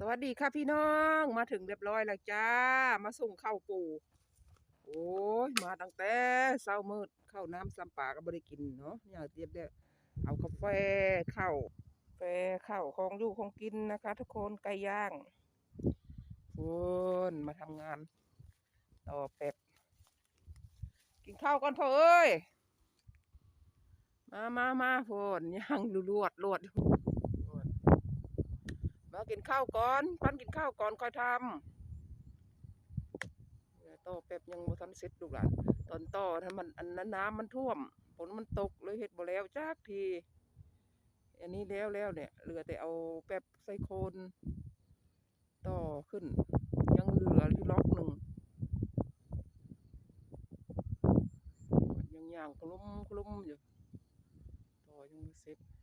สวัสดีค่ะพี่น้องมาถึงเรียบร้อยแล้วจ้า มาส่งข้าวปูโอ้ยมาตั้งแต่เช้ามืดข้าวน้ำซ้ำปลาก็บ่ได้กินเนาะอย่าเตรียมเด้เอากาแฟข้าวแฟข้าวของอยู่ของกินนะคะ ทุกคนไก่ย่างโอนมาทำงานต่อเป็ดกินข้าวก่อนเถอะเอ้ยมามามาโฟนย่างลวดลวดอยู่โพ่น มากินข้าวก่อนปั้นกินข้าวก่อนค่อยทำต่อแป๊บยังบ่ทันเสร็จลูกหลานตอนต่อถ้ามันอันนั้นน้ำมันท่วมฝนมันตกเลยเฮ็ดบ่แล้วจักที อันนี้แล้วแล้วเนี่ยเหลือแต่เอาแป๊บใส่โคนต่อขึ้น ยังเหลืออยู่ล็อกหนึ่งยังย่างกลุ้มกลุ้มอยู่ต่อยังไม่เสร็จ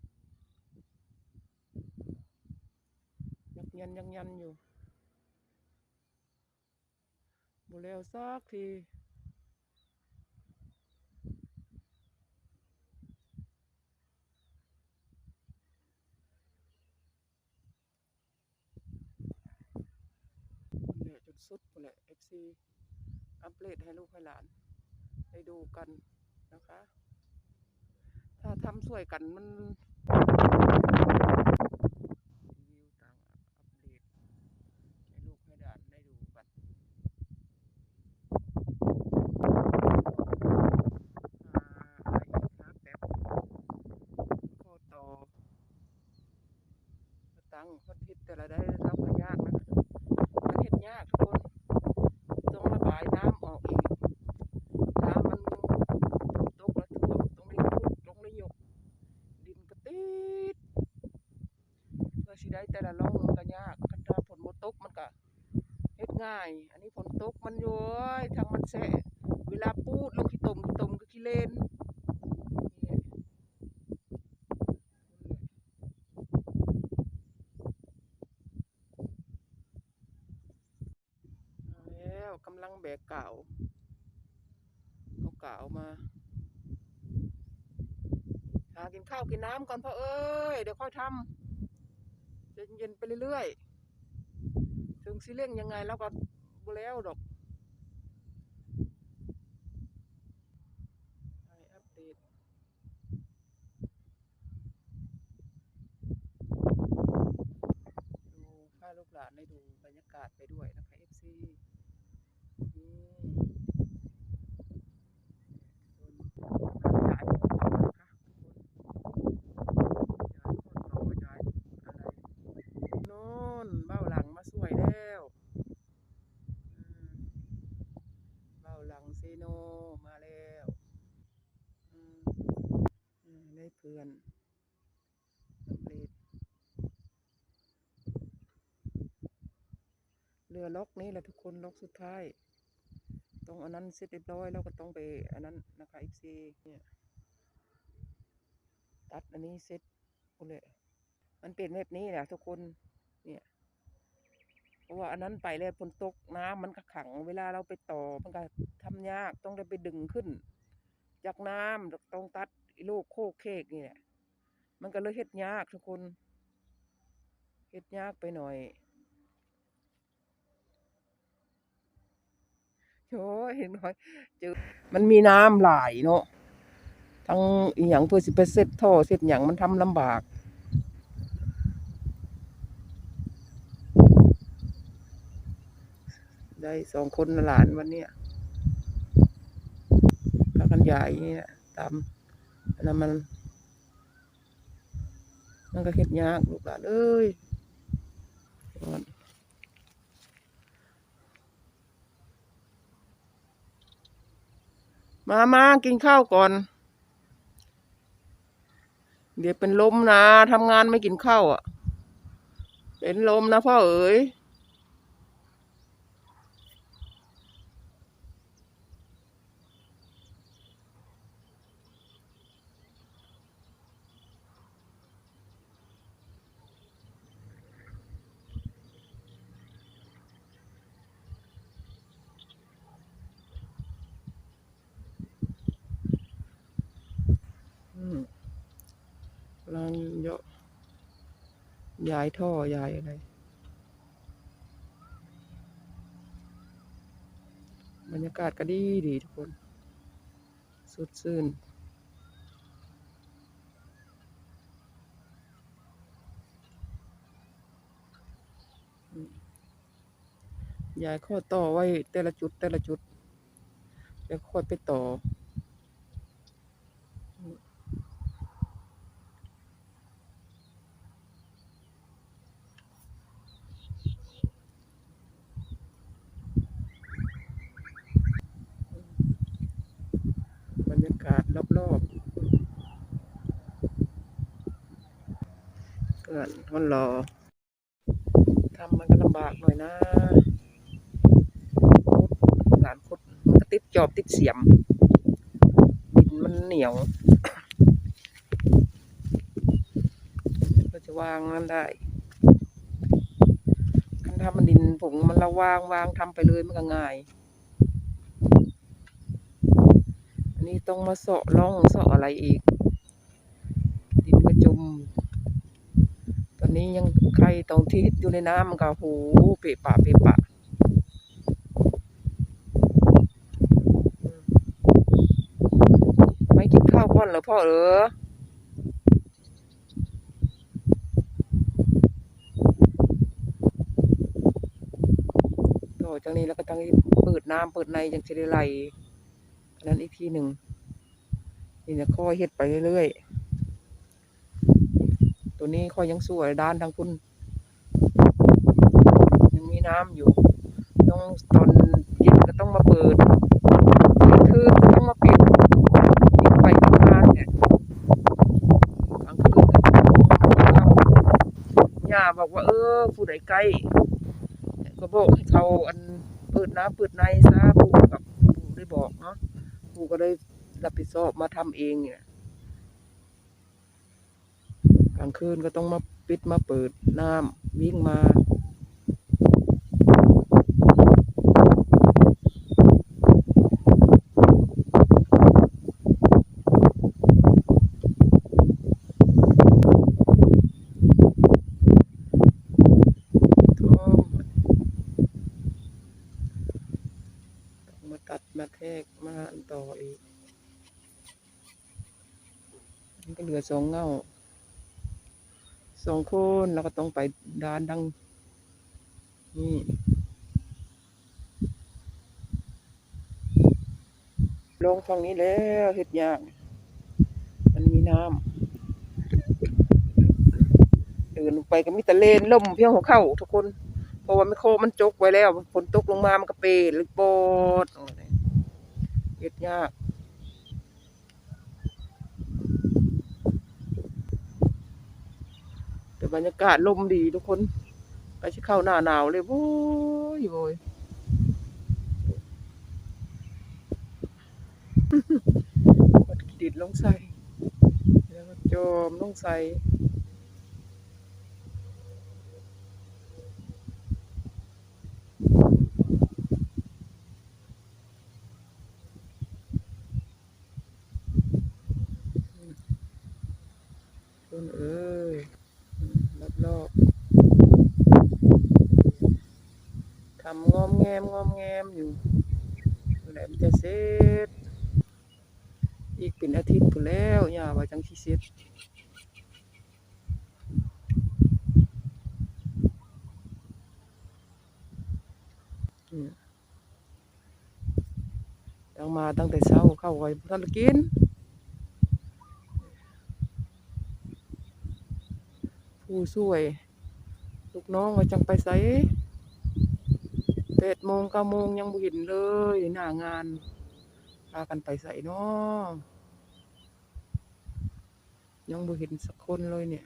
ยักยันยังยันอยู่บ่แล้วสักทีเหลือจนสุดหมดแหละ FC อัปเดตให้ลูกให้หลานได้ดูกันนะคะ ถ้าทำสวยกันมัน รีวิวต่างอัปเดตให้ลูกให้หลานได้ดูกันอ่าอะไรอีกครับแบบข้อต่อมา ตั้งฮอดทิศแต่ละได้รับมายากนะมันเฮ็ดยากทุกคนต้องระบายน้ำออกอีกน้ำมันตกแล้วท่วมต้องได้ขุดต้องได้ยกดินก็ติดเพื่อสิได้แต่ละร่องมันก็ยากคันถ้าฝนบ่ตกมันก็เฮ็ดง่าย อันนี้ฝนตกมันโย้ยทางมันแฉะเวลาปูดลงขี้ตมขี้ตมก็ขี้เลนนี่แหละเอาแล้วกำลังแบ กาวเอากาวมาหากินข้าวกินน้ำก่อนพ่อเอ้ยเดี๋ยวค่อยทำเย็นๆไปเรื่อยๆถึงสิเร่งยังไงแล้วก็บแล้วดอกให้อัปเดตดูพาลูกหลานได้ดูบรรยากาศไปด้วยนะคะ FC นี่ส่วนกำลังย้ายของต่อนะคะทุกคน ย้ายคนต่อย้ายอะไรโน่นเบ้าหลังมาสวยแล้วอืม เซโนมาแล้วอืมอืมได้เพื่อนอัปเดตเรือล็อกนี้แหละทุกคนล็อกสุดท้าย ตรงอันนั้นเสร็จเรียบร้อยแล้วก็ต้องไปอันนั้นนะคะอีซีเนี่ยตัดอันนี้เสร็จหมดเลยมันเป็นแบบนี้แหละทุกคนเนี่ย เพราะว่าอันนั้นไปแล้วฝนตกน้ำมันก็ขัง เวลาเราไปต่อมันก็ทำยากต้องได้ไปดึงขึ้น จากน้ำต้องตัดลูกโคกเคกนี่แหละมันก็เลยเฮ็ดยากทุกคนเฮ็ดยากไปหน่อยโอ้ยเห็นหน่อยเจอมันมีน้ำหลเนาะทั้งอีหยังเพื่อสิไปเซ็ตท่อเซ็ตหยังมันทำลำบาก ได้สองคนหลานวันเนี้ยพากันยายเนี่ยตามนั้นมัน มันก็เฮ็ดยากลูกหลานเอ้ยมามากินข้าวก่อน เดี๋ยวเป็นลมนะทำงานไม่กินข้าวอะ เป็นลมนะพ่อเอ๋ย ย้ายท่อย้ายอะไร บรรยากาศก็ดีดีทุกคน สุดซื่นย้ายข้อต่อไว้แต่ละจุดแต่ละจุด แล้วค่อยไปต่อ เกิดคนรอทำมันก็ลำบากหน่อยนะหลานคดมันก็ติดจอบติดเสียม ดินมันเหนียว ก็จะวางนั่นได้คันทำมันดินผงมันละวางวางทำไปเลยมันก็ง่ายอันนี้ต้องมาเสาะร่องเสาะอะไรอีกดินก็จม นี้ยังใครตรงที่อยู่ในน้ำมันก็โหเปะปะเปะปะไม่กินข้าวก่อนเหรอพ่อเออต่อจากนี้แล้วก็ต้องเปิดน้ำเปิดในจังจะได้ไหลอันนั้นอีกทีหนึ่งนี่จะค่อยเฮ็ดไปเรื่อยๆ ตัวนี้ค่อยยังสวยด้านทางคุณยังมีน้ำอยู่ ต้องตอนเย็นก็ต้องมาเปิดคือต้องมาปิดปิดไปปิดมาเนี่ยกลางคืนก็ต้องเข้าย่าบอกว่าเออผู้ใดใกล้ก็บอกให้เขาอันเปิดน้ำเปิดในซะปู่กับปู่ได้บอกเนาะปู่ก็เลยรับผิดชอบมาทำเองเนี่ย ลางคืนก็ต้องมาปิดมาเปิดน้ำวิ่งมามาตัดมาแทะมาต่ออีกมันก็เหลือสองเงา สองคนแล้วก็ต้องไปด้านดังนี่ลงฝั่งนี้แล้วเห็ดยาก มันมีน้ำเดินไปก็มีแต่เลนล่มเพียงหัวเข่าทุกคน เพราะว่าไม่โคมันจกไว้แล้วฝนตกลงมามันก็เปรหรือปอ้ยเฮ็ดยาก แต่ บรรยากาศลมดีทุกคนไปชิเข้าหน้าหนาวเลยโว้ยโว้ยกดดิดลงใส่แล้วก็โจมลงใส่ คุณเอ้ยรอบรอบๆทำงอ มแงอมแงมอยู่เมื่อไหร่มันจะเสร็จอีกเป็นอาทิตย์พู้นแล้วย่าว่าจังสิเสร็จตั้งมาตั้งแต่เช้าเข้าไว้บ่ทันกินผู้ช่วย ลูกน้องว่าจังไปไส แปดโมงเก้าโมงยังบ่เห็นเลยหน้างานพากันไปไสเนาะยังบ่เห็นสักคนเลยเนี่ย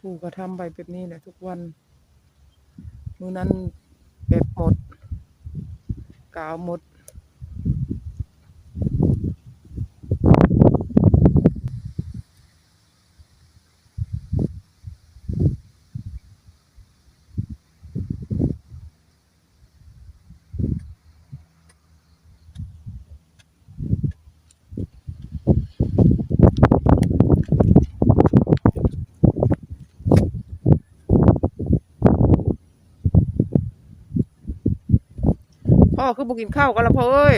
ปู่ก็ทำไปแบบนี้แหละทุกวันมื้อนั้นแบบหมดาวหมด พ่อคือบ่กินข้าวกันละพ่อเอ้ย